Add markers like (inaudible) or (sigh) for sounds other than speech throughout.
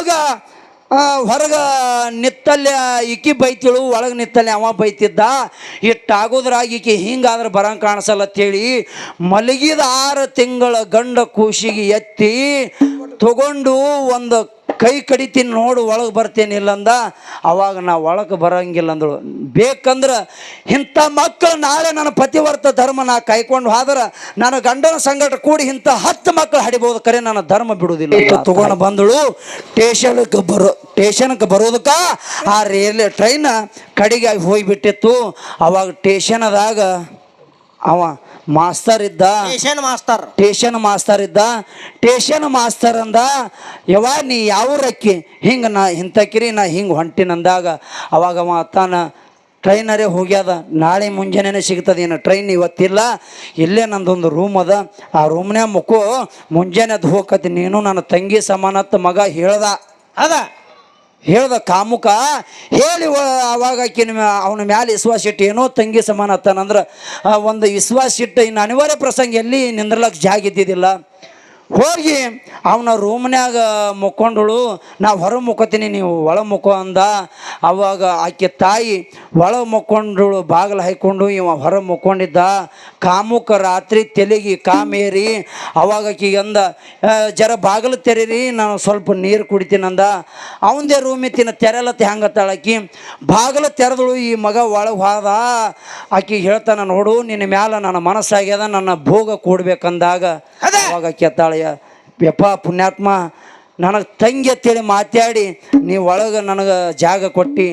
ಆಗ ಹೊರಗ ನಿತ್ತಲ್ಯ ಈಕಿ ಬೈತಿಳು, ಒಳಗೆ ನಿತ್ತಲ್ಯ ಅವ ಬೈತಿದ್ದ. ಇಟ್ಟಾಗೋದ್ರಾಗ ಈಕಿ ಹಿಂಗಾದ್ರೆ ಬರಂಗ್ ಕಾಣಿಸಲ್ಲ ಅಂತೇಳಿ ಮಲಗಿದ ಆರು ತಿಂಗಳ ಗಂಡ ಕೂಸಿಗೆ ಎತ್ತಿ ತಗೊಂಡು ಒಂದು ಕೈ ಕಡಿತೀನಿ ನೋಡು ಒಳಗೆ ಬರ್ತೇನೆ ಇಲ್ಲಂದ ಅವಾಗ ನಾ ಒಳಗೆ ಬರಂಗಿಲ್ಲ ಅಂದಳು. ಬೇಕಂದ್ರೆ ಇಂಥ ಮಕ್ಕಳು ನಾಳೆ ನನ್ನ ಪತಿವರ್ತ ಧರ್ಮ ನಾ ಕೈಕೊಂಡು ಹೋದ್ರೆ ನನ್ನ ಗಂಡನ ಸಂಗಟ ಕೂಡಿ ಇಂಥ ಹತ್ತು ಮಕ್ಕಳು ಹಡಿಬೋದು ಕರೆ ನನ್ನ ಧರ್ಮ ಬಿಡುವುದಿಲ್ಲ. ತಗೊಂಡು ಬಂದಳು ಟೇಷನ್ಗೆ ಬರೋ ಟೇಷನ್ಗೆ ಬರೋದಕ್ಕೆ ಆ ರೈಲ್ವೆ ಟ್ರೈನ್ ಕಡೆಗೆ ಹೋಗಿಬಿಟ್ಟಿತ್ತು. ಅವಾಗ ಟೇಷನದಾಗ ಅವ ಮಾಸ್ತರ್ ಇದ್ದ? Station master. ಟೇಷನ್ ಮಾಸ್ತರ್ ಇದ್ದ? ಟೇಷನ್ ಮಾಸ್ತರ್ ಅಂದ ಯವ ನೀ ಯಾವ ರಕ್ಕಿ ಹಿಂಗೆ ನಾ ಇಂಥಕಿರಿ ನಾ ಹಿಂಗೆ ಹೊಂಟಿನಂದಾಗ ಅವಾಗ ಅವ ತಾನ ಟ್ರೈನರೇ ಹೋಗ್ಯದ. ನಾಳೆ ಮುಂಜಾನೆ ಸಿಗ್ತದೆ ಏನು ಟ್ರೈನ್ ಇವತ್ತಿಲ್ಲ. ಇಲ್ಲೇ ನಂದೊಂದು ರೂಮ್ ಅದ. ಆ ರೂಮ್ನ್ಯಾಗ ಮುಕ್ಕು ಮುಂಜಾನೆ ಅದು ಹೋಗತಿ ನೀನು ನನ್ನ ತಂಗಿ ಸಮಾನತ್ ಮಗ ಹೇಳ್ದ. ಅದ. ಹೇಳ್ದ ಕಾಮುಕ, ಹೇಳಿ ಅವಾಗ ಆಕಿನ ಅವನ ಮ್ಯಾಲೆ ವಿಶ್ವಾಸ ಇಟ್ಟು ಏನೋ ತಂಗಿ ಸಮಾನ ಅತ್ತಾನಂದ್ರೆ ಒಂದು ವಿಶ್ವಾಸ ಇಟ್ಟು ಇನ್ನು ಅನಿವಾರ್ಯ ಪ್ರಸಂಗ ಎಲ್ಲಿ ನಿಂದ್ರಲಕ್ಕೆ ಜಾಗ ಇದ್ದಿದ್ದಿಲ್ಲ. ಹೋಗಿ ಅವನ ರೂಮ್ನ್ಯಾಗ ಮುಕ್ಕೊಂಡಳು. ನಾ ಹೊರ ಮುಕ್ಕೋತೀನಿ ನೀವು ಒಳ ಮುಕ್ಕೋ ಅಂದ. ಅವಾಗ ಆಕೆ ತಾಯಿ ಒಳ ಮುಕ್ಕೊಂಡಳು ಬಾಗಿಲು ಹಾಯ್ಕೊಂಡು ಇವ ಹೊರ ಮುಕ್ಕೊಂಡಿದ್ದ. ಕಾಮುಕ ರಾತ್ರಿ ತೆಲಿಗಿ ಕಾಮೇರಿ. ಅವಾಗ ಆಕೆಗೆ ಅಂದ "ಆ, ಜರ ಬಾಗಿಲು ತೆರೀರಿ ನಾನು ಸ್ವಲ್ಪ ನೀರು ಕುಡಿತೀನಂದ ಅವಂದೇ ರೂಮ್ ಇತ್ತಿನ ತೆರೆಲತ್ತಿ ಹೆಂಗತ್ತಾಳ ಆಕಿ. ಬಾಗಿಲು ತೆರೆದಳು ಈ ಮಗ ಒಳಗೆ ಹೋದ. ಆಕೆ ಹೇಳ್ತಾನ ನೋಡು ನಿನ್ನ ಮ್ಯಾಲ ನನ್ನ ಮನಸ್ಸಾಗ್ಯದ ನನ್ನ ಭೋಗ ಕೂಡ್ಬೇಕಂದಾಗ ಅದ. ಅವಾಗ ಕೆತ್ತಾಳೆಯ ಯಪ್ಪ ಪುಣ್ಯಾತ್ಮ ನನಗೆ ತಂಗಿ ಅಂತೇಳಿ ಮಾತಾಡಿ ನೀವು ಒಳಗೆ ನನಗೆ ಜಾಗ ಕೊಟ್ಟು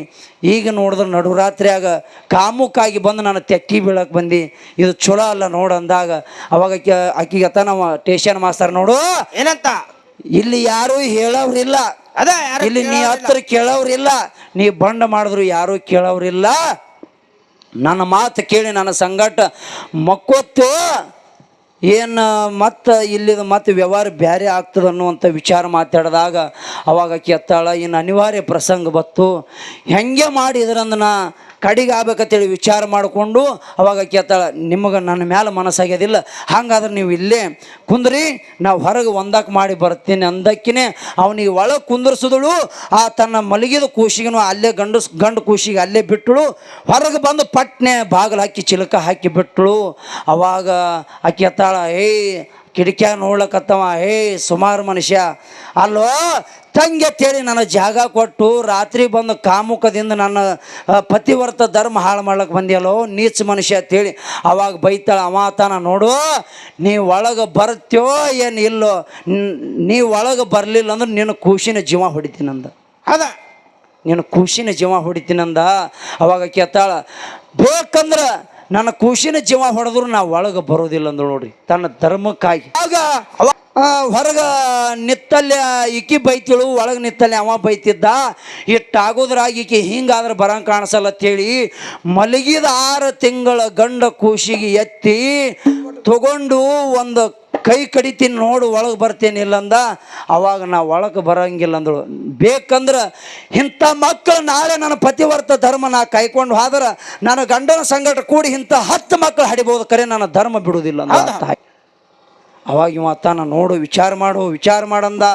ಈಗ ನೋಡಿದ್ರೆ ನಡುರಾತ್ರಿಯಾಗ ಕಾಮುಕ್ಕಾಗಿ ಬಂದು ನಾನು ತೆಕ್ಕಿ ಬೀಳಕ್ಕೆ ಬಂದು ಇದು ಚಲೋ ಅಲ್ಲ ನೋಡು ಅಂದಾಗ ಅವಾಗ ಆಕೆ ಆಕಿಗೆ ನಾವು ಟೇಷನ್ ಮಾಸ್ತರ್ ನೋಡು. ಏನಂತ? ಇಲ್ಲಿ ಯಾರೂ ಹೇಳೋರಿಲ್ಲ ಅದ ಇಲ್ಲಿ ನೀ ಹತ್ರ ಕೇಳೋರಿಲ್ಲ ನೀ ಬಂಡ ಮಾಡಿದ್ರು ಯಾರೂ ಕೇಳೋರಿಲ್ಲ ನನ್ನ ಮಾತು ಕೇಳಿ ನನ್ನ ಸಂಗಟ ಮಕ್ಕೊತ್ತು. ಏನು ಮತ್ತು ಇಲ್ಲಿದ ಮತ್ತು ವ್ಯವಹಾರ ಬ್ಯಾರೆ ಆಗ್ತದೆ ಅನ್ನುವಂಥ ವಿಚಾರ ಮಾತಾಡಿದಾಗ ಅವಾಗ ಕೆತ್ತಾಳ ಇನ್ನು ಅನಿವಾರ್ಯ ಪ್ರಸಂಗ ಬತ್ತು, ಹೆಂಗೆ ಮಾಡಿ ಇದರಂದು ನಾ ಕಡಿಗೆ ಆಗ್ಬೇಕಂತೇಳಿ ವಿಚಾರ ಮಾಡಿಕೊಂಡು ಅವಾಗ ಕೇಳ್ತಾಳ ನಿಮಗೆ ನನ್ನ ಮ್ಯಾಲೆ ಮನಸ್ಸಾಗ್ಯದಿಲ್ಲ. ಹಾಗಾದ್ರೆ ನೀವು ಇಲ್ಲೇ ಕುಂದ್ರಿ, ನಾವು ಹೊರಗೆ ಒಂದಕ್ಕೆ ಮಾಡಿ ಬರ್ತೀನಿ ಅಂದಕ್ಕಿನೇ ಅವನಿಗೆ ಒಳಗೆ ಕುಂದರ್ಸಿದಳು. ಆ ತನ್ನ ಮಲಗಿದ ಕೂಸಿಗೂ ಅಲ್ಲೇ ಗಂಡು ಗಂಡು ಕೂಸಿಗೆ ಅಲ್ಲೇ ಬಿಟ್ಟಳು. ಹೊರಗೆ ಬಂದು ಪಟ್ನೆ ಬಾಗಿಲು ಹಾಕಿ ಚಿಲಕ ಹಾಕಿ ಬಿಟ್ಟಳು. ಅವಾಗ ಆಕೆ ಎತ್ತಾಳ ಏಯ್ ಕಿಡಿಕ್ಯಾಗ ನೋಡ್ಲಕತ್ತವ ಹೇ ಸುಮಾರು ಮನುಷ್ಯ ಅಲ್ಲೋ ತಂಗೆ ತೇರಿ ನನ್ನ ಜಾಗ ಕೊಟ್ಟು ರಾತ್ರಿ ಬಂದು ಕಾಮುಖದಿಂದ ನನ್ನ ಪತಿವರ್ತ ಧರ್ಮ ಹಾಳು ಮಾಡ್ಲಕ್ಕೆ ಬಂದಿಯಲ್ಲೋ ನೀಚ ಮನುಷ್ಯ ಅಂತೇಳಿ ಅವಾಗ ಬೈತಾಳ ಅವ ತಾನ ನೋಡು ನೀ ಒಳಗೆ ಬರ್ತ್ಯೋ ಏನು ಇಲ್ಲೋ ನೀ ಒಳಗೆ ಬರಲಿಲ್ಲ ಅಂದ್ರೆ ನಿನ್ನ ಖುಷಿನ ಜೀವ ಹೊಡಿತೀನಂದ ಅದ ನೀನು ಖುಷಿನ ಜೀವ ಹೊಡಿತೀನಂದ ಅವಾಗ ಕೇಳ್ತಾಳ ಬೇಕಂದ್ರೆ ನನ್ನ ಖುಷಿನ ಜೀವ ಹೊಡೆದ್ರು ನಾ ಒಳಗೆ ಬರೋದಿಲ್ಲ ಅಂದ್ರು ನೋಡ್ರಿ. ತನ್ನ ಧರ್ಮಕ್ಕಾಗಿ. ಆಗ ಹೊರಗ ನಿತ್ತಲ್ಯ ಈಕಿ ಬೈತಿಳು, ಒಳಗೆ ನಿತ್ತಲ್ಯ ಅವ ಬೈತಿದ್ದ. ಇಟ್ಟಾಗೋದ್ರಾಗ ಈಕಿ ಹಿಂಗಾದ್ರೆ ಬರಂಗ್ ಕಾಣಿಸಲ್ಲ ಅಂತೇಳಿ ಮಲಗಿದ ಆರು ತಿಂಗಳ ಗಂಡ ಕೂಸಿಗೆ ಎತ್ತಿ ತಗೊಂಡು ಒಂದು ಕೈ ಕಡಿತೀನಿ ನೋಡು ಒಳಗೆ ಬರ್ತೇನೆ ಇಲ್ಲಂದ ಅವಾಗ ನಾ ಒಳಗೆ ಬರಂಗಿಲ್ಲ ಅಂದಳು. ಬೇಕಂದ್ರೆ ಇಂಥ ಮಕ್ಕಳು ನಾಳೆ ನನ್ನ ಪತಿವರ್ತ ಧರ್ಮ ನಾ ಕೈಕೊಂಡು ಹೋದ್ರೆ ನನ್ನ ಗಂಡನ ಸಂಗಟ ಕೂಡಿ ಇಂಥ ಹತ್ತು ಮಕ್ಕಳು ಹಡಿಬೋದು ಕರೆ ನನ್ನ ಧರ್ಮ ಬಿಡುವುದಿಲ್ಲ ತಾಯಿ. ಅವಾಗ ಇವ ತಾನ ನೋಡು, ವಿಚಾರ ಮಾಡು, ವಿಚಾರ ಮಾಡಂದ,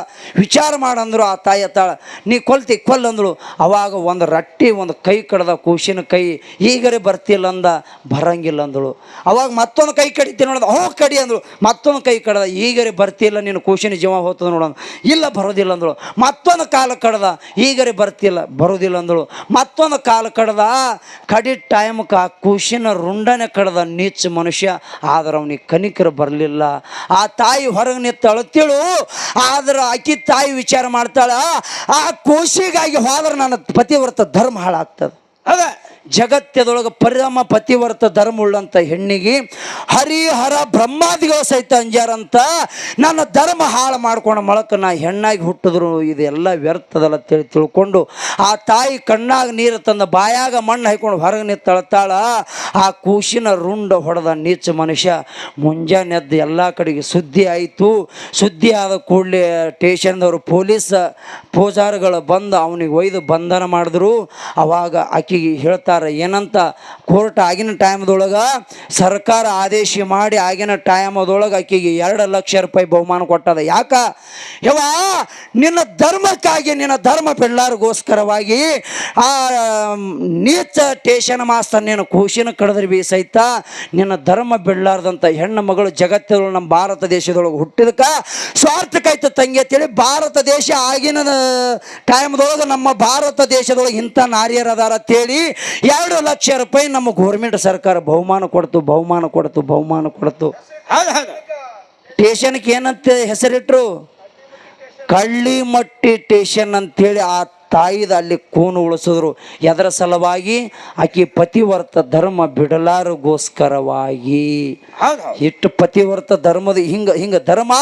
ವಿಚಾರ ಮಾಡಂದ್ರು ಆ ತಾಯಿ ಅತ್ತಾಳ, ನೀ ಕೊಲ್ತಿ ಕೊಲ್ಲಂದ್ರು ಅವಾಗ ಒಂದು ರಟ್ಟಿ, ಒಂದು ಕೈ ಕಡ್ದ ಕೂಸಿನ ಕೈ, ಈಗರೆ ಬರ್ತಿಲ್ಲ ಅಂದ, ಬರಂಗಿಲ್ಲ ಅಂದಳು. ಅವಾಗ ಮತ್ತೊಂದು ಕೈ ಕಡಿತೀನಿ ನೋಡ್ದ, ಹೋ, ಕಡಿ ಅಂದಳು. ಮತ್ತೊಂದು ಕೈ ಕಡ್ದ, ಈಗರೆ ಬರ್ತಿಲ್ಲ, ನೀನು ಕೂಸಿನ ಜೀವ ಹೋತದ ನೋಡೋಣ ಇಲ್ಲ, ಬರೋದಿಲ್ಲ ಅಂದಳು. ಮತ್ತೊಂದು ಕಾಲ ಕಡ್ದ, ಈಗರೆ ಬರ್ತಿಲ್ಲ, ಬರೋದಿಲ್ಲ ಅಂದಳು. ಮತ್ತೊಂದು ಕಾಲ ಕಡ್ದ, ಕಡಿ ಟೈಮ್ಗೆ ಆ ಕೂಸಿನ ರುಂಡನೆ ಕಡ್ದ, ನೀಚ ಮನುಷ್ಯ ಆದ್ರೆ ಅವನಿಗೆ ಕನಿಕರ ಬರಲಿಲ್ಲ. ಆ ತಾಯಿ ಹೊರಗೆ ನಿಂತು ತಿಳು. ಆದ್ರೆ ಆಕಿ ತಾಯಿ ವಿಚಾರ ಮಾಡ್ತಾಳ, ಆ ಕೋಶಿಗಾಗಿ ಹೋದ್ರೆ ನನ್ನ ಪತಿವ್ರತ ಧರ್ಮ ಹಾಳಾಗ್ತದೆ. ಅದ ಜಗತ್ತದೊಳಗೆ ಪರಿಣಾಮ ಪತಿವರ್ತ ಧರ್ಮ ಉಳ್ಳಂಥ ಹೆಣ್ಣಿಗೆ ಹರಿಹರ ಬ್ರಹ್ಮಾದಿಗಳು ಸಹಿತ ಅಂಜಾರಂತ ನನ್ನ ಧರ್ಮ ಹಾಳು ಮಾಡ್ಕೊಂಡು ಮೊಳಕ ನಾ ಹೆಣ್ಣಾಗಿ ಹುಟ್ಟಿದ್ರು. ಇದೆಲ್ಲ ವ್ಯರ್ಥದಲ್ಲ ತಿಳಿ ತಿಳ್ಕೊಂಡು ಆ ತಾಯಿ ಕಣ್ಣಾಗ ನೀರು ತಂದು ಬಾಯಾಗ ಮಣ್ಣು ಹಾಯ್ಕೊಂಡು ಹೊರಗೆ ನಿಂತಳತಾಳ ಆ ಕೂಸಿನ ರುಂಡ ಹೊಡೆದ ನೀಚ ಮನುಷ್ಯ ಮುಂಜಾನೆ ಎದ್ದು ಎಲ್ಲ ಕಡೆಗೆ ಸುದ್ದಿ ಆಯಿತು. ಸುದ್ದಿ ಆದ ಕೂಡಲೇ ಸ್ಟೇಷನ್ದವರು ಪೊಲೀಸ್ ಪೂಜಾರಿಗಳು ಬಂದು ಅವನಿಗೆ ಒಯ್ದು ಬಂಧನ ಮಾಡಿದ್ರು. ಅವಾಗ ಆಕೆಗೆ ಹೇಳ್ತಾರ ಕೊಟ್ಟಾರ ಏನಂತ? ಕೋರ್ಟ್ ಆಗಿನ ಟೈಮ್ದೊಳಗೆ ಸರ್ಕಾರ ಆದೇಶ ಮಾಡಿ ಆಗಿನ ಟೈಮದೊಳಗೆ ಆಕೆಗೆ ಎರಡು ಲಕ್ಷ ರೂಪಾಯಿ ಬಹುಮಾನ ಕೊಟ್ಟದ. ಯಾಕ? ಯವ ನಿನ್ನ ಧರ್ಮಕ್ಕಾಗಿ, ನಿನ್ನ ಧರ್ಮ ಪೆಳ್ಳಾರಿಗೋಸ್ಕರವಾಗಿ ಆ ನೀಚ ಟೇಷನ್ ಮಾಸ್ತರ್ ನೀನು ಖುಷಿನ ಕಡದ್ರಿ ಬಿ ಸಹಿತ ನಿನ್ನ ಧರ್ಮ ಬೆಳ್ಳಾರ್ದಂಥ ಹೆಣ್ಣು ಮಗಳು ಜಗತ್ತದೊಳಗೆ ನಮ್ಮ ಭಾರತ ದೇಶದೊಳಗೆ ಹುಟ್ಟಿದಕ್ಕ ಸ್ವಾರ್ಥಕೈತ ತಂಗಿ ಅಂತೇಳಿ ಭಾರತ ದೇಶ ಆಗಿನ ಟೈಮ್ದೊಳಗೆ ನಮ್ಮ ಭಾರತ ದೇಶದೊಳಗೆ ಇಂಥ ನಾರಿಯರದಾರ ಅಂತೇಳಿ ಎರಡು ಲಕ್ಷ ರೂಪಾಯಿ ನಮ್ಮ ಗೋರ್ಮೆಂಟ್ ಸರ್ಕಾರ ಬಹುಮಾನ ಕೊಡ್ತು ಬಹುಮಾನ ಕೊಡ್ತು ಬಹುಮಾನ ಕೊಡ್ತು. ಟೇಷನ್ಗೆ ಏನಂತ ಹೆಸರಿಟ್ರು? ಕಳ್ಳಿಮಟ್ಟಿ ಟೇಷನ್ ಅಂತೇಳಿ ಆ ತಾಯಿದ ಅಲ್ಲಿ ಕೂನು ಉಳಿಸಿದ್ರು. ಎದರ ಸಲುವಾಗಿ ಆಕೆ ಪತಿವರ್ತ ಧರ್ಮ ಬಿಡಲಾರಗೋಸ್ಕರವಾಗಿ. ಇಷ್ಟು ಪತಿವರ್ತ ಧರ್ಮದ ಹಿಂಗ ಹಿಂಗ ಧರ್ಮ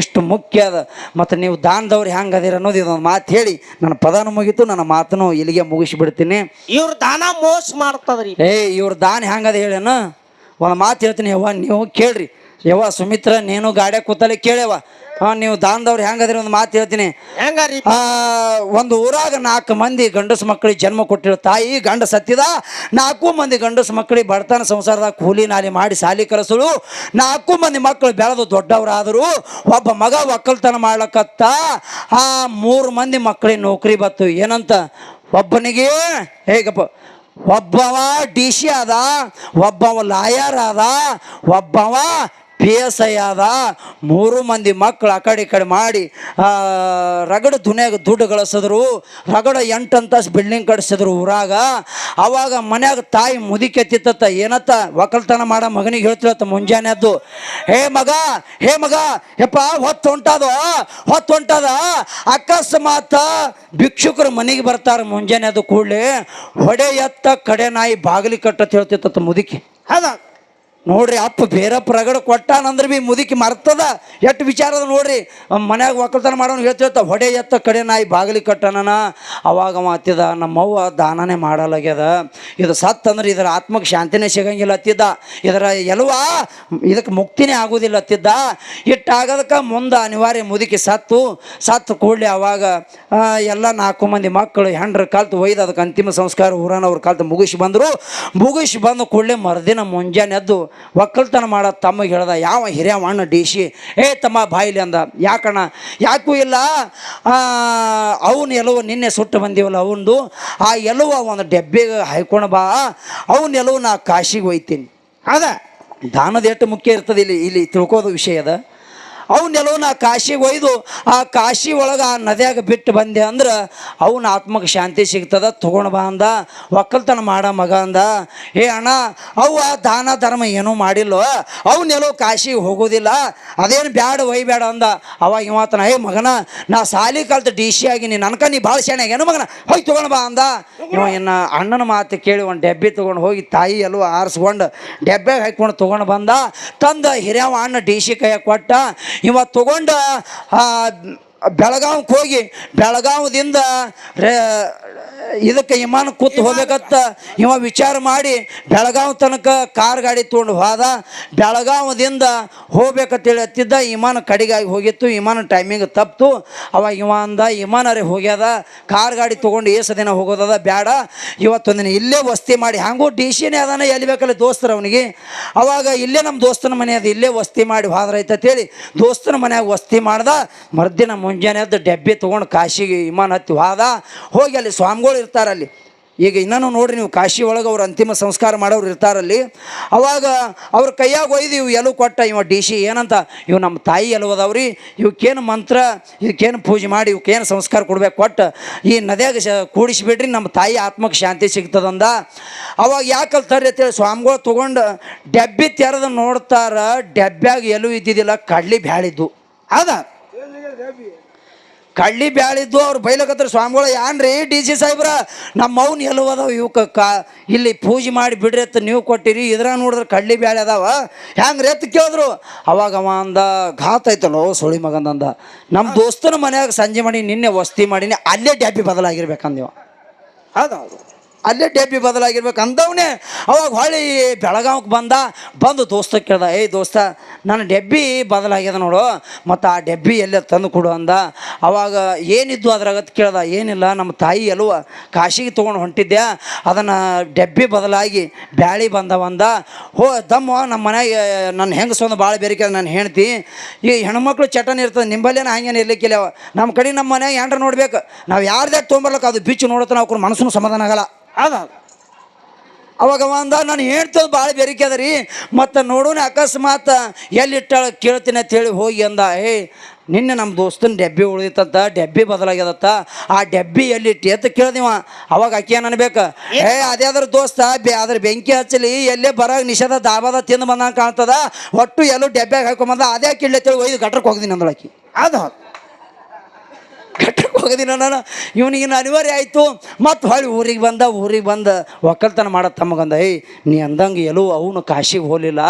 ಎಷ್ಟು ಮುಖ್ಯ ಅದ. ಮತ್ತು ನೀವು ದಾನದವ್ರು ಹೆಂಗೆ ಅದಿರ ಅನ್ನೋದು ಇದೊಂದು ಮಾತು ಹೇಳಿ. ನನ್ನ ಪದಾನು ಮುಗೀತು ನನ್ನ ಮಾತನ್ನು ಇಲ್ಲಿಗೆ ಮುಗಿಸಿಬಿಡ್ತೀನಿ. ಇವ್ರ ದಾನ ಮೋಸ ಮಾಡ್ತದ್ರಿ. ಏ ಇವ್ರ ದಾನ ಹೆಂಗದ ಹೇಳೇನ? ಒಂದು ಮಾತು ಹೇಳ್ತೀನಿ ಯವ್ವ ನೀವು ಕೇಳ್ರಿ. ಯವ್ವ ಸುಮಿತ್ರ ನೀನು ಗಾಡ್ಯಾಗ ಕೂತಲ್ಲಿ ಕೇಳ್ಯವ ಹಾಂ ನೀವು ದಾನದವ್ರು ಹೆಂಗದ್ರಿ? ಒಂದು ಮಾತು ಹೇಳ್ತೀನಿ. ಹೆಂಗಾರಿ ಆ, ಒಂದು ಊರಾಗ ನಾಲ್ಕು ಮಂದಿ ಗಂಡಸ ಮಕ್ಕಳಿಗೆ ಜನ್ಮ ಕೊಟ್ಟಿರೋ ತಾಯಿ ಗಂಡ ಸತ್ತಿದ ನಾಲ್ಕು ಮಂದಿ ಗಂಡಸ ಮಕ್ಕಳಿಗೆ ಬಡತನ ಸಂಸಾರದಾಗ ಕೂಲಿ ನಾಲಿ ಮಾಡಿ ಸಾಲಿ ಕರೆಸಲು ನಾಲ್ಕು ಮಂದಿ ಮಕ್ಕಳು ಬೆಳೆದು ದೊಡ್ಡವರಾದರು ಒಬ್ಬ ಮಗ ಒಕ್ಕಲ್ತನ ಮಾಡ್ಲಕತ್ತ ಆ ಮೂರು ಮಂದಿ ಮಕ್ಕಳಿಗೆ ನೌಕರಿ ಬತ್ತು. ಏನಂತ? ಒಬ್ಬನಿಗೆ ಹೇಗಪ್ಪ? ಒಬ್ಬವ ಡಿ ಸಿ ಅದ ಒಬ್ಬವ ಲಾಯರ್ ಅದ ಒಬ್ಬವ ಪಿ ಎಸ್ ಐ ಆದ ಮೂರು ಮಂದಿ ಮಕ್ಕಳು ಆ ಕಡೆ ಈ ಕಡೆ ಮಾಡಿ ರಗಡ ದುನಿಯಾಗ ದುಡ್ಡು ಗಳಿಸಿದ್ರು, ರಗಡ ಎಂಟು ಅಂತಸ್ ಬಿಲ್ಡಿಂಗ್ ಕಟ್ಸಿದ್ರು ಊರಾಗ. ಅವಾಗ ಮನ್ಯಾಗ ತಾಯಿ ಮುದಿಕೆತ್ತಿತ್ತ ಏನತ್ತ ಒಕ್ಕಲ್ತನ ಮಾಡ ಮಗನಿಗೆ ಹೇಳ್ತಿರತ್ತ ಮುಂಜಾನೆ ಅದು ಹೇ ಮಗ ಹೇ ಮಗ, ಯಪ್ಪ, ಹೊತ್ತು ಹೊಂಟದ? ಹೊತ್ತು ಹೊಂಟದ? ಅಕಸ್ಮಾತ್ ಭಿಕ್ಷುಕರು ಮನೆಗೆ ಬರ್ತಾರೆ ಮುಂಜಾನೆ ಅದು ಕೂಡಲೇ, ಹೊಡೆ ಎತ್ತ ಕಡೆ ನಾಯಿ ಬಾಗಿಲಿ ಕಟ್ಟತ್ ಹೇಳ್ತಿತ್ತ ಮುದುಕಿ. ಹೌದು. ನೋಡ್ರಿ ಅಪ್ಪ ಬೇರೆ ಪ್ರಗಡ ಕೊಟ್ಟಾನಂದ್ರೆ ಬಿ ಮುದುಕಿ ಮರ್ತದ. ಎಷ್ಟು ವಿಚಾರ ಅದ ನೋಡ್ರಿ. ಮನ್ಯಾಗ ಒಕ್ಕಲ್ತನ ಮಾಡೋನು ಹೇಳ್ತಿರ್ತ ಹೊಡೆ ಎತ್ತ ಕಡೆ ನಾಯಿ ಬಾಗಿಲಿ ಕಟ್ಟನನ. ಅವಾಗ ಮಾತಿದ ನಮ್ಮವ್ವ ದಾನನೇ ಮಾಡಲಾಗ್ಯದ. ಇದು ಸತ್ತಂದ್ರೆ ಇದರ ಆತ್ಮಕ್ಕೆ ಶಾಂತಿನೇ ಸಿಗಂಗಿಲ್ಲ ಅತ್ತಿದ್ದ ಇದರ ಎಲ್ವ ಇದಕ್ಕೆ ಮುಕ್ತಿನೇ ಆಗೋದಿಲ್ಲ ಅತ್ತಿದ್ದ ಇಟ್ಟಾಗೋದಕ್ಕೆ ಮುಂದೆ ಅನಿವಾರ್ಯ ಮುದುಕಿ ಸತ್ತು. ಸತ್ತು ಕೂಡಲಿ ಅವಾಗ ಎಲ್ಲ ನಾಲ್ಕು ಮಂದಿ ಮಕ್ಕಳು, ಹೆಂಡ್ರ ಕಲ್ತು ಒಯ್ದು ಅದಕ್ಕೆ ಅಂತಿಮ ಸಂಸ್ಕಾರ ಊರನವ್ರ ಕಲ್ತು ಮುಗಿಸಿ ಬಂದರು. ಮುಗಿಸಿ ಬಂದು ಕೂಡಲೇ ಮರುದಿನ ಮುಂಜಾನೆ ಎದ್ದು ಒಕ್ಕಲ್ತನ ಮಾಡ ತಮ್ಮಗೆ ಹೇಳ್ದ, ಯಾವ ಹಿರಿಯ ಅಣ್ಣ ಡಿ ಸಿ ಏ ತಮ್ಮ ಬಾಯಿಲಿ ಅಂದ. ಯಾಕಣ್ಣ? ಯಾಕೂ ಇಲ್ಲ ಅವನು ಎಲ್ಲವೋ ನಿನ್ನೆ ಸುಟ್ಟು ಬಂದೀವಲ್ಲ ಅವನದು ಆ ಎಲ್ಲವ ಒಂದು ಡೆಬ್ಬಿಗೆ ಹಾಯ್ಕೊಂಡು ಬಾ, ಅವನ ಎಲ್ಲವೂ ನಾ ಕಾಶಿಗೆ ಒಯ್ತೀನಿ ಅದ ದಾನದ ಎಷ್ಟು ಮುಖ್ಯ ಇರ್ತದೆ ಇಲ್ಲಿ ಇಲ್ಲಿ ತಿಳ್ಕೋದು ವಿಷಯ ಅದ. ಅವನ್ನೆಲ್ಲೋ ನಾ ಕಾಶಿಗೆ ಒಯ್ದು, ಆ ಕಾಶಿ ಒಳಗೆ ಆ ನದಿಯಾಗ ಬಿಟ್ಟು ಬಂದೆ ಅಂದ್ರೆ ಅವನ ಆತ್ಮಕ್ಕೆ ಶಾಂತಿ ಸಿಗ್ತದ. ತೊಗೊಂಡು ಬಾ ಅಂದ. ಒಕ್ಕಲ್ತನ ಮಾಡ ಮಗ ಅಂದ. ಏ ಅಣ್ಣ ಅವ ದಾನ ಧರ್ಮ ಏನೂ ಮಾಡಿಲ್ಲೋ? ಅವನ್ನೆಲ್ಲೋ ಕಾಶಿಗೆ ಹೋಗೋದಿಲ್ಲ. ಅದೇನು ಬ್ಯಾಡ ಒಯ್ಬೇಡ ಅಂದ. ಅವಾಗ ಇವತ್ತನ ಏ ಮಗನ, ನಾ ಸಾಲಿ ಕಲ್ತು ಡಿ ಸಿ ಆಗಿನಿ ನನ್ಕ ನೀ ಭಾಳ ಶಾಣೆ ಏನು ಮಗನ. ಹೋಯ್ ತೊಗೊಂಡು ಬಾ ಅಂದ. ಇವ ಇನ್ನು ಅಣ್ಣನ ಮಾತು ಕೇಳಿ ಒಂದು ಡೆಬ್ಬಿ ತೊಗೊಂಡು ಹೋಗಿ ತಾಯಿ ಎಲ್ಲೋ ಆರಿಸ್ಕೊಂಡು ಡೆಬ್ಬೆಗೆ ಹಾಕ್ಕೊಂಡು ತೊಗೊಂಡು ಬಂದ. ತಂದ ಹಿರಿಯವ ಅಣ್ಣ ಡಿ ಸಿ ಕೈಯಾಗ ಕೊಟ್ಟ. ಇವ ತೊಗೊಂಡು ಬೆಳಗಾವ್ಗೆ ಹೋಗಿ ಬೆಳಗಾವದಿಂದ ರೇ ಇದಕ್ಕೆ ವಿಮಾನ ಕೂತು ಹೋಗ್ಬೇಕತ್ತ ಇವ ವಿಚಾರ ಮಾಡಿ ಬೆಳಗಾವ್ ತನಕ ಕಾರ್ ಗಾಡಿ ತೊಗೊಂಡು ಹೋದ ಬೆಳಗಾವದಿಂದ ಹೋಗ್ಬೇಕಂತೇಳಿ ಹತ್ತಿದ್ದ ವಿಮಾನ ಕಡೆಗಾಗಿ ಹೋಗಿತ್ತು ವಿಮಾನ ಟೈಮಿಂಗ್ ತಪ್ಪಿತು ಅವಾಗ ಇವ ಅಂದ ವಿಮಾನ ರೀ ಹೋಗ್ಯದ ಕಾರ್ ಗಾಡಿ ತೊಗೊಂಡು ಏಸ ದಿನ ಹೋಗೋದದ ಬೇಡ ಇವತ್ತೊಂದಿನ ಇಲ್ಲೇ ವಸ್ತಿ ಮಾಡಿ ಹಂಗೂ ಡಿ ಸಿನೇ ಅದಾನ ಎಲ್ಲಿ ಬೇಕಲ್ಲ ದೋಸ್ತರು ಅವನಿಗೆ. ಅವಾಗ ಇಲ್ಲೇ ನಮ್ಮ ದೋಸ್ತನ ಮನೆ ಅದು ಇಲ್ಲೇ ವಸ್ತಿ ಮಾಡಿ ಹೋದ್ರೈತಂತೇಳಿ ದೋಸ್ತನ ಮನೆಯಾಗ ವಸ್ತಿ ಮಾಡ್ದ ಮರ್ದಿನ ಮುಂಜಾನೆ ಎದ್ದು ಡೆಬ್ಬಿ ತೊಗೊಂಡು ಕಾಶಿಗೆ ವಿಮಾನ ಹತ್ತಿ ಹೋದ. ಹೋಗಿ ಅಲ್ಲಿ ಸ್ವಾಮಿಗಳು ಇರ್ತಾರಲ್ಲಿ ಈಗ ಇನ್ನೂ ನೋಡಿರಿ ನೀವು, ಕಾಶಿ ಒಳಗೆ ಅವ್ರು ಅಂತಿಮ ಸಂಸ್ಕಾರ ಮಾಡೋರು ಇರ್ತಾರಲ್ಲಿ ಅವಾಗ ಅವ್ರ ಕೈಯಾಗ ಒಯ್ದು ಇವು ಎಲು ಕೊಟ್ಟ, ಇವ ಡಿ ಸಿ ಏನಂತ, ಇವು ನಮ್ಮ ತಾಯಿ ಎಲುವದವ್ರಿ ಇವಕ್ಕೇನು ಮಂತ್ರ ಇದಕ್ಕೇನು ಪೂಜೆ ಮಾಡಿ ಇವಕ್ಕೇನು ಸಂಸ್ಕಾರ ಕೊಡ್ಬೇಕು ಕೊಟ್ಟು, ಈ ನದಿಯಾಗ ಶ, ಕೂಡಿಸಿಬಿಡ್ರಿ ನಮ್ಮ ತಾಯಿ ಆತ್ಮಕ್ಕೆ ಶಾಂತಿ ಸಿಗ್ತದಂದ ಅವಾಗ ಯಾಕೆ ತರ್ರಿ ಅಂತೇಳಿ ಸ್ವಾಮಿಗಳು ತೊಗೊಂಡು ಡೆಬ್ಬಿ ತೆರೆದು ನೋಡ್ತಾರ ಡೆಬ್ಬ್ಯಾಗ ಎಲ್ಲೂ ಇದ್ದಿದ್ದಿಲ್ಲ, ಕಡ್ಲಿ ಬ್ಯಾಳಿದ್ದು ಹೌದಾ ಕಳ್ಳಿ ಬ್ಯಾಳಿದ್ದು ಅವ್ರು ಬೈಲಕತ್ರ ಸ್ವಾಮಿಗಳು ಯಾನ್ರಿ ಡಿ ಸಿ ಸಾಹೇಬ್ರ? ನಮ್ಮ ಅವ್ನು ಎಲ್ಲವದಾವ ಇವಕ್ಕೆ ಕಾ ಇಲ್ಲಿ ಪೂಜೆ ಮಾಡಿ ಬಿಡ್ರಿ ಅಂತ ನೀವು ಕೊಟ್ಟಿರಿ ಇದ್ರ ನೋಡಿದ್ರೆ ಕಳ್ಳಿ ಬ್ಯಾಳೆ ಅದಾವ. ಹೆಂಗ್ರಿ ಎತ್ತು ಕೇಳಿದ್ರು. ಅವಾಗ ಅವ ಅಂದ, ಘಾತ ಐತಲ್ಲೋ ಸುಳಿ ಮಗಂದಂದ ನಮ್ಮ ದೋಸ್ತನ ಮನ್ಯಾಗ ಸಂಜೆ ಮಾಡಿ ನಿನ್ನೆ ವಸ್ತಿ ಮಾಡೀನಿ, ಅಲ್ಲೇ ಡ್ಯಾಪಿ ಬದಲಾಗಿರ್ಬೇಕಂದೇವ ಹೌದು. ಅಲ್ಲೇ ಡೆಬ್ಬಿ ಬದಲಾಗಿರ್ಬೇಕು ಅಂದವನೇ ಅವಾಗ ಹೊಳ್ಳಿ ಬೆಳಗಾವ್ಗೆ ಬಂದ, ಬಂದು ದೋಸ್ತ ಕೇಳ್ದ ಏಯ್ ದೋಸ್ತ, ನನ್ನ ಡೆಬ್ಬಿ ಬದಲಾಗ್ಯದ ನೋಡು, ಮತ್ತು ಆ ಡೆಬ್ಬಿ ಎಲ್ಲ ತಂದು ಕೊಡು ಅಂದ. ಅವಾಗ ಏನಿದ್ದು ಅದ್ರಾಗತ್ತು ಕೇಳ್ದ, ಏನಿಲ್ಲ, ನಮ್ಮ ತಾಯಿ ಎಲ್ಲವ ಕಾಶಿಗೆ ತೊಗೊಂಡು ಹೊಂಟಿದ್ದೆ ಅದನ್ನು ಡೆಬ್ಬಿ ಬದಲಾಗಿ ಬ್ಯಾಳಿ ಬಂದವಂದ ಹೋ, ದಮ್ಮ, ನಮ್ಮ ಮನೆಗೆ ನನ್ನ ಹೆಂಗಸೊಂದು ಭಾಳ ಬೇರಿಕೆ ನಾನು ಹೇಳ್ತಿ ಈ ಹೆಣ್ಮಕ್ಳು ಚಟನ್ ಇರ್ತದೆ, ನಿಂಬಲ್ಲೇನ ಹಂಗೇನು ಇರ್ಲಿಕ್ಕಿಲ್ಲ. ನಮ್ಮ ಕಡೆ ನಮ್ಮ ಮನೆಯಾಗ ಏನ್ರ ನೋಡ್ಬೇಕು, ನಾವು ಯಾರ್ದಾಗ ತೊಗೊಂಬರ್ಲಕ್ಕ, ಅದು ಬಿಚ್ಚು ನೋಡತ್ತ ಅವ್ರ ಮನಸ್ಸು ಸಮಾಧಾನ ಆಗಲ್ಲ. ಹೌದು ಅವಾಗ ಒಂದ ಅಂದ ನಾನು ಹೇಳ್ತದ ಭಾಳ ಬೇರಿಕೆ ಅದ ರೀ. ಮತ್ತು ನೋಡೋಣ ಅಕಸ್ಮಾತ್ ಎಲ್ಲಿಟ್ಟಾಳ ಕೇಳ್ತೀನಿ ಅಂತೇಳಿ ಹೋಗಿ ಅಂದ. ಹೇ ನಿನ್ನೆ ನಮ್ಮ ದೋಸ್ತನ ಡೆಬ್ಬಿ ಉಳಿದಿತ್ತಂತ ಡೆಬ್ಬಿ ಬದಲಾಗ್ಯದತ್ತ. ಆ ಡೆಬ್ಬಿ ಎಲ್ಲಿಟ್ಟಿ? ಅಂತ ಕೇಳ್ದಿವ ಅವಾಗ ಆಕೆ ಏನು ಅನ್ಬೇಕು? ಏ ಅದೇ ಅದ್ರ ದೋಸ್ತ ಬೆ ಅದ್ರ ಬೆಂಕಿ ಹಚ್ಚಲಿ ಎಲ್ಲೇ ಬರೋ ನಿಷೇಧ ದಾಬಾದ ತಿಂದು ಬಂದಂಗೆ ಕಾಣ್ತದ. ಒಟ್ಟು ಎಲ್ಲೂ ಡೆಬ್ಬ್ಯಾಗ ಹಾಕೊಂಬಂದ ಅದೇ ಕೇಳಿ ತಿಳಿ ಒಯ್ದು ಗಟ್ರಕ್ಕೆ ಹೋಗಿದ್ದೀನಿ ಅಂದಳಾಕಿ ಅದು. ಹೌದು ಕಟ್ಟಕ್ಕೆ ಹೋಗೋದಿನ ನಾನು. ಇವನಿಗೆ ಅನಿವಾರ್ಯ ಆಯಿತು. ಮತ್ತು ಹೊಳ್ಳಿ ಊರಿಗೆ ಬಂದ ಊರಿಗೆ ಬಂದ ಒಕ್ಕಲ್ತನ ಮಾಡೋ ತಮ್ಮಗಂದ ಏಯ್, ನೀ ಅಂದಂಗೆ ಎಲ್ಲೂ ಅವನು ಕಾಶಿಗೆ ಹೋಲಿಲ್ಲ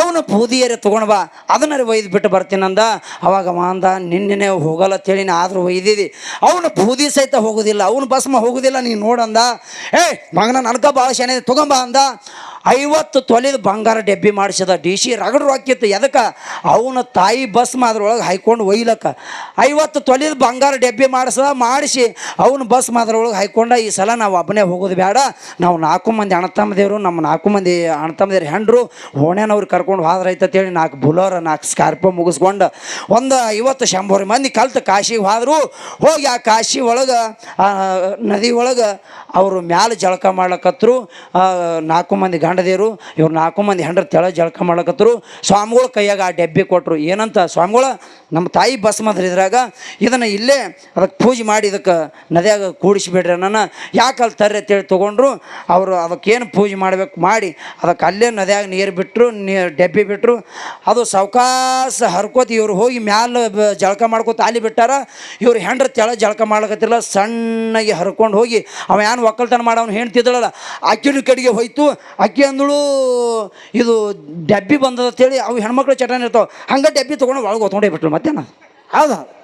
ಅವನು ಪೂದಿಯರೆ ತೊಗೊಂಡು ಬಾ. ಅದನ್ನ ಒಯ್ದು ಬಿಟ್ಟು ಬರ್ತೀನಂದ ಅವಾಗ ಮಾಂದ ಅಂದ ನಿನ್ನೆ ಹೋಗಲ್ಲ ಅಂತೇಳಿ ಆದರೂ ಒಯ್ದಿದಿ ಅವನು ಪೂದಿ ಸಹಿತ ಹೋಗೋದಿಲ್ಲ. ಅವನು ಬಸ್ಮ ಹೋಗೋದಿಲ್ಲ, ನೀನು ನೋಡಂದ ಏ ಮಗನ ನನಗ ಭಾಳ ಶಾನೆ ತೊಗೊಂಬ ಅಂದ. ಐವತ್ತು ತೊಲೆದು ಬಂಗಾರ ಡೆಬ್ಬಿ ಮಾಡಿಸಿದ ಡಿ ಸಿ ರಗಡು ಹಾಕಿತ್ತು ಎದಕ್ಕೆ? ಅವನ ತಾಯಿ ಬಸ್ ಮಾದ್ರೊಳಗೆ ಹಾಯ್ಕೊಂಡು ಒಯ್ಲಕ್ಕ. ಐವತ್ತು ತೊಲೆದು ಬಂಗಾರ ಡೆಬ್ಬಿ ಮಾಡಿಸದ, ಮಾಡಿಸಿ ಅವನ ಬಸ್ ಮಾದ್ರೊಳಗೆ ಹಾಯ್ಕೊಂಡ, ಈ ಸಲ ನಾವು ಒಬ್ಬನೇ ಹೋಗೋದು ಬೇಡ ನಾವು ನಾಲ್ಕು ಮಂದಿ ಅಣ್ಣತಮ್ಮದೇವರು ನಮ್ಮ ನಾಲ್ಕು ಮಂದಿ ಅಣ್ಣತಮ್ಮದೇರು ಹೆಂಡ್ರು, ಓಣ್ಯಾನವ್ರು ಕರ್ಕೊಂಡು ಅಂತೇಳಿ ನಾಲ್ಕು ಬುಲೋರ, ನಾಲ್ಕು ಸ್ಕಾರ್ಪಿಯೋ ಮುಗಿಸ್ಕೊಂಡು, ಒಂದು ಐವತ್ತು ಶಂಬರ್ ಮಂದಿ ಕಲ್ತು ಕಾಶಿಗೆ ಹೋದ್ರು. ಹೋಗಿ ಆ ಕಾಶಿ ಒಳಗೆ ನದಿ ಒಳಗೆ ಅವರು ಮ್ಯಾಲೆ ಜಳಕ ಮಾಡ್ಲಕತ್ರು ನಾಲ್ಕು ಮಂದಿ ಗಂಡದೇರು, ಇವ್ರು ನಾಲ್ಕು ಮಂದಿ ಹೆಂಡ್ರ ತೆಳ ಜಳಕ ಮಾಡ್ಲಕತ್ತರು ಸ್ವಾಮಿಗಳು ಕೈಯಾಗ ಆ ಡೆಬ್ಬಿ ಕೊಟ್ಟರು ಏನಂತ, ಸ್ವಾಮಿಗಳು, ನಮ್ಮ ತಾಯಿ ಭಸ್ಮದ್ರ ಇದ್ರಾಗ, ಇದನ್ನು ಇಲ್ಲೇ ಅದಕ್ಕೆ ಪೂಜೆ ಮಾಡಿ ಇದಕ್ಕೆ ನದಿಯಾಗ ಕೂಡಿಸಿಬಿಡ್ರಿ ನನ್ನ ಯಾಕೆ ಅಲ್ಲಿ ತರ್ರಿ ಅಂತೇಳಿ ತೊಗೊಂಡ್ರು. ಅವರು ಅದಕ್ಕೇನು ಪೂಜೆ ಮಾಡಬೇಕು ಮಾಡಿ ಅದಕ್ಕೆ ಅಲ್ಲೇ ನದಿಯಾಗ ನೀರು ಬಿಟ್ಟರು ನೀರು ಡೆಬ್ಬಿ ಬಿಟ್ಟರು ಅದು ಸೌಕಾಸ ಹರ್ಕೋತ ಇವರು ಹೋಗಿ ಮ್ಯಾಲ ಜಳಕ ಮಾಡ್ಕೋತ ಅಲ್ಲಿ ಬಿಟ್ಟಾರ. ಇವ್ರು ಹೆಂಡ್ರ ತೆಳ ಜಳಕ ಮಾಡ್ಲಕತ್ತಿಲ್ಲ ಸಣ್ಣಗೆ ಹರ್ಕೊಂಡು ಹೋಗಿ ಅವ ಏನು ಒಕ್ಕಲ್ತನ ಮಾಡವನು ಹೇಳ್ತಿದ್ದಳಲ್ಲ ಅಕ್ಕಿನ ಕಡೆಗೆ ಹೋಯ್ತು. ಅಕ್ಕಿ ಅಂದಳು, ಇದು ಡಬ್ಬಿ ಬಂದದ ಅಂತೇಳಿ, ಅವು ಹೆಣ್ಮಕ್ಳು ಚಟನ ಇರ್ತಾವೆ. ಹಂಗೆ ಡಬ್ಬಿ ತೊಗೊಂಡು ಒಳಗೆ ಹೊತ್ಕೊಂಡೇ ಬಿಟ್ರು ಮತ್ತೇನ? ಹೌದು.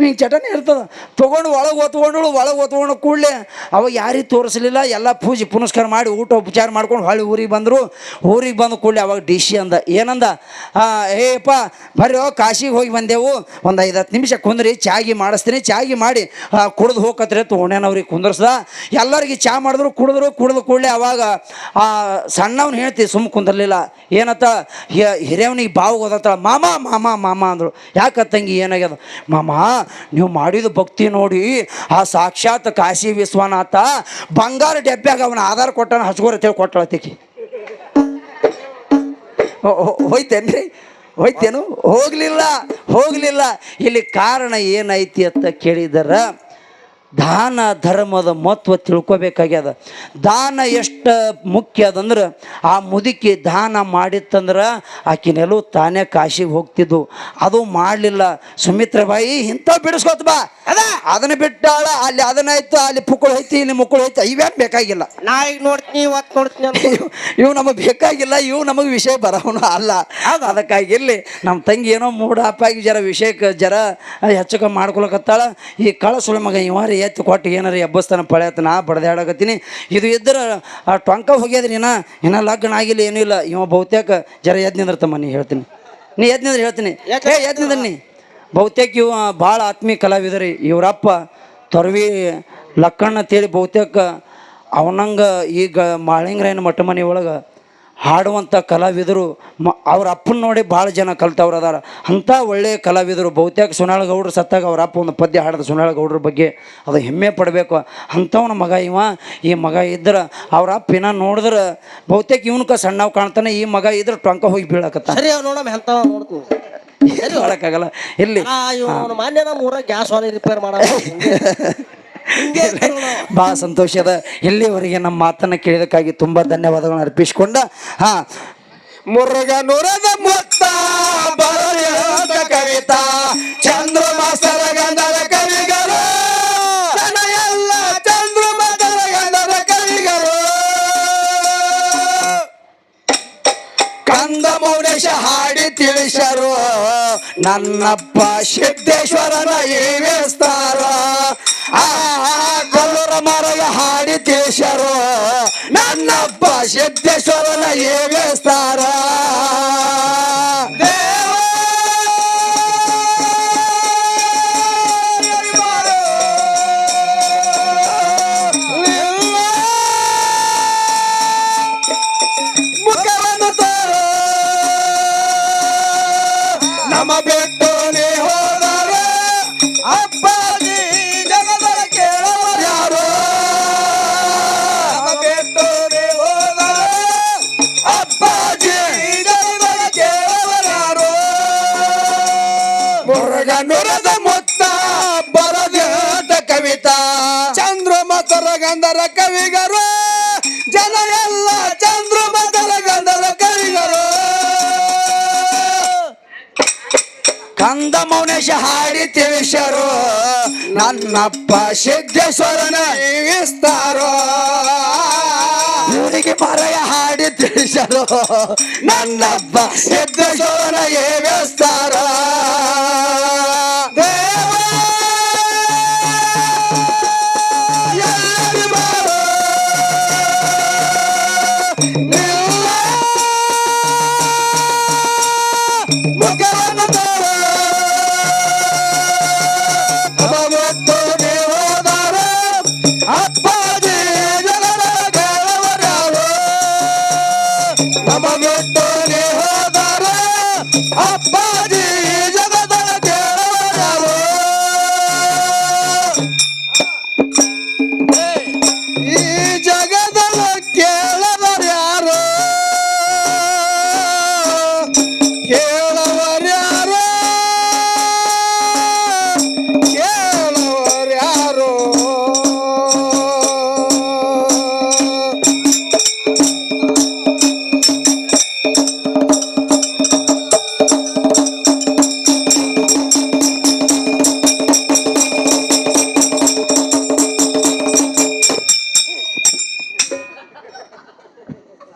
ಹಿಂಗೆ ಚಟನೆ ಇರ್ತದೆ. ತೊಗೊಂಡು ಒಳಗೆ ಒತ್ಕೊಂಡಳು ಒಳಗೆ ಹೊತ್ಕೊಂಡು ಕೂಡಲೇ ಅವಾಗ ಯಾರಿಗೆ ತೋರಿಸಲಿಲ್ಲ. ಎಲ್ಲ ಪೂಜೆ ಪುನಸ್ಕಾರ ಮಾಡಿ ಊಟ ಉಪಚಾರ ಮಾಡ್ಕೊಂಡು ಹೊಳ್ಳಿ ಊರಿಗೆ ಬಂದರು. ಊರಿಗೆ ಬಂದು ಕೂಡಲೇ ಅವಾಗ ಡಿ ಸಿ ಅಂದ. ಏನಂದ? ಆ, ಏಪ್ಪ ಬರ್ರಿ ಕಾಶಿಗೆ ಹೋಗಿ ಬಂದೆವು. ಒಂದು ಐದು ಹತ್ತು ನಿಮಿಷ ಕುಂದ್ರಿ ಚಾಗಿ ಮಾಡಿಸ್ತೀನಿ. ಚಾಗಿ ಮಾಡಿ ಕುಡ್ದು ಹೋಗತ್ರಿ ತೊಗೊಂಡೇನವ್ರಿಗೆ ಕುಂದರ್ಸ್ದ. ಎಲ್ಲರಿಗೆ ಚಾ ಮಾಡಿದ್ರು ಕುಡಿದ್ರು ಕುಡಿದು ಕೂಡಲೇ ಅವಾಗ ಆ ಸಣ್ಣವ್ನು ಹೇಳ್ತಿ ಸುಮ್ಮ ಕುಂದಿರಲಿಲ್ಲ. ಏನತ್ತ? ಹಿರಿಯವನಿಗೆ ಬಾವು ಓದತ್ತ ಮಾಮ ಮಾಮ ಮಾಮ ಅಂದರು. ಯಾಕತ್ತಂಗಿ ತಂಗಿ ಏನಾಗ್ಯದ? ಮಾಮ ನೀವು ಮಾಡಿದ ಭಕ್ತಿ ನೋಡಿ, ಆ ಸಾಕ್ಷಾತ್ ಕಾಶಿ ವಿಶ್ವನಾಥ ಬಂಗಾರ ಡೆಬ್ಬ್ಯಾಗ ಅವನ ಆಧಾರ ಕೊಟ್ಟನ ಹಚ್ಕೋರ ಅಂತೇಳಿ ಕೊಟ್ಟಳತಿಕಿ ಹೋಯ್ತೇನ್ರಿ? ಹೋಯ್ತೇನು? ಹೋಗ್ಲಿಲ್ಲ ಹೋಗ್ಲಿಲ್ಲ. ಇಲ್ಲಿ ಕಾರಣ ಏನೈತಿ ಅಂತ ಕೇಳಿದರ ದಾನ ಧರ್ಮದ ಮಹತ್ವ ತಿಳ್ಕೊಬೇಕಾಗ್ಯದ. ದಾನ ಎಷ್ಟು ಮುಖ್ಯ ಅದಂದ್ರೆ ಆ ಮುದುಕಿ ದಾನ ಮಾಡಿತ್ತಂದ್ರೆ ಆಕಿನೆಲ್ಲೂ ತಾನೇ ಕಾಶಿಗೆ ಹೋಗ್ತಿದ್ದು ಅದು ಮಾಡಲಿಲ್ಲ. ಸುಮಿತ್ರಬಾಯಿ ಇಂಥ ಬಿಡಿಸ್ಕೊತ ಬಾ. ಅದ. ಅದನ್ನ ಬಿಟ್ಟಾಳ ಅಲ್ಲಿ ಅದನ್ನಾಯ್ತು ಅಲ್ಲಿ ಪುಕ್ಕಳು ಐತಿ ಇಲ್ಲಿ ಮುಕ್ಕಳು ಐತಿ ಇವೇನು ಬೇಕಾಗಿಲ್ಲ. ನಾ ಈಗ ನೋಡ್ತೀನಿ ಇವತ್ತು ನೋಡ್ತೀನಿ ಇವು ನಮಗೆ ಬೇಕಾಗಿಲ್ಲ ಇವು ನಮಗೆ ವಿಷಯ ಬರೋನು ಅಲ್ಲ. ಅದಕ್ಕಾಗಿ ಇಲ್ಲಿ ನಮ್ಮ ತಂಗಿ ಏನೋ ಮೂಡ ಅಪ್ಪಾಗಿ ಜರ ವಿಷಯಕ್ಕೆ ಜರ ಹೆಚ್ಚು ಮಾಡ್ಕೊಳಕತ್ತಾಳ. ಈ ಕಳ ಸುಳ್ಳು ಮಗ ಇವಾರಿ ಎತ್ತು ಕೊಟ್ಟು ಏನಾರ ಎಬ್ಬಸ್ತಾನ ಪಳೆಯತ್ತ ನಾ ಬಡ್ದಾಡಕತ್ತೀನಿ. ಇದು ಇದ್ರೆ ಆ ಟೊಂಕ ಹೋಗ್ಯದ್ರಿ ಇನ್ನ ಇನ್ನ ಲಗ್ನ ಆಗಿಲ್ಲ ಏನೂ ಇಲ್ಲ. ಇವ ಬಹುತೇಕ ಜರ ಎದ್ ನಿಂದಿರ್ತಮ್ಮ ನೀ ಹೇಳ್ತೀನಿ. ನೀ ಎದ್ ನಿಂದ್ರೆ ಹೇಳ್ತೀನಿ. ಎದ್ ಏ ನಿಂದ್ರಿ ನೀ. ಬಹುತೇಕ ಇವ ಭಾಳ ಆತ್ಮೀಯ ಕಲಾವಿದರಿ ಇವರಪ್ಪ ತೊರವಿ ಲಕ್ಕಣ್ಣ ತೇಳಿ ಬಹುತೇಕ ಅವನಂಗೆ ಈಗ ಮಾಳಿಂಗ್ರಾಯನ ಮಠ ಮನೆ ಒಳಗೆ ಹಾಡುವಂಥ ಕಲಾವಿದರು ಮ ಅವ್ರ ಅಪ್ಪನ ನೋಡಿ ಭಾಳ ಜನ ಕಲ್ತವ್ರು ಅದಾರ. ಅಂಥ ಒಳ್ಳೆಯ ಕಲಾವಿದರು ಬಹುತೇಕ ಸುನಾಳ ಗೌಡ್ರು ಸತ್ತಾಗ ಅವ್ರ ಅಪ್ಪ ಒಂದು ಪದ್ಯ ಹಾಡಿದ ಸುನಾಳ ಗೌಡ್ರ ಬಗ್ಗೆ ಅದು ಹೆಮ್ಮೆ ಪಡಬೇಕು. ಅಂಥವನ ಮಗ ಇವ ಈ ಮಗ ಇದ್ರೆ ಅವ್ರ ಅಪ್ಪ ಇನ್ನ ನೋಡಿದ್ರೆ ಬಹುತೇಕ ಇವನ್ಕ ಸಣ್ಣವ್ ಕಾಣ್ತಾನೆ ಈ ಮಗ ಇದ್ರೆ ಟೊಂಕ ಹೋಗಿ ಬೀಳಕತ್ತ ಸರಿ ನೋಡಮ್ಮ ಎಂತ ನೋಡ್ತೀನಿ. (laughs) ಇಲ್ಲಿ ಆ ಇವನು ನಮ್ಮ ಊರಾಗ ಗ್ಯಾಸ್ ವಾಲಿ ರಿಪೇರ್ ಮಾಡ. (laughs) ಭಾಳ ಸಂತೋಷ ಅದ. ಇಲ್ಲಿವರೆಗೆ ನಮ್ಮ ಮಾತನ್ನ ಕೇಳಿದಕ್ಕಾಗಿ ತುಂಬಾ ಧನ್ಯವಾದಗಳನ್ನು ಅರ್ಪಿಸಿಕೊಂಡ ಹಾ. ಮುರುಗ ನುರದ ಮುತ್ತ ಬರೆದ ಕವಿತಾ ಚಂದ್ರಮಾಸರ ಸರಗಂಧದ ಕವಿಗಳು. ಎಲ್ಲ ಚಂದ್ರಮಾಸರ ಸರಗಂಧದ ಕವಿಗಳು. ಕಂದ ಮೌನೇಶ ಹಾಡಿ ತಿಳಿಸರು. ನನ್ನಪ್ಪ ಸಿದ್ದೇಶ್ವರನ ಏವೇಸ್ತಾರ ಆ ಕಲ್ಲೂರ ಮರಗ ಹಾಡಿ ತಿಳಿಸರು ನನ್ನಪ್ಪ ಸಿದ್ದೇಶ್ವರನ ಏವೇಸ್ತಾರ ನಮ್ಮ ಬಿಟ್ಟು ಚಂದ್ರಮತರ ಗಂಧರ ಕವಿಗರು, ಜನ ಎಲ್ಲ ಚಂದ್ರಮತರ ಗಂಧರ ಕವಿಗರು. ಕಂದ ಮೌನೇಶ ಹಾಡಿ ತಿಳಿಸರು ನನ್ನಪ್ಪ ಸಿದ್ದೇಶ್ವರನ ವಿಸ್ತಾರೋ ಇವರಿಗೆ ಪರಯ ಹಾಡಿ ತಿಳಿಸರು ನನ್ನಪ್ಪ ಸಿದ್ದೇಶ್ವರನ ಏವಿಸ್ತಾರ No.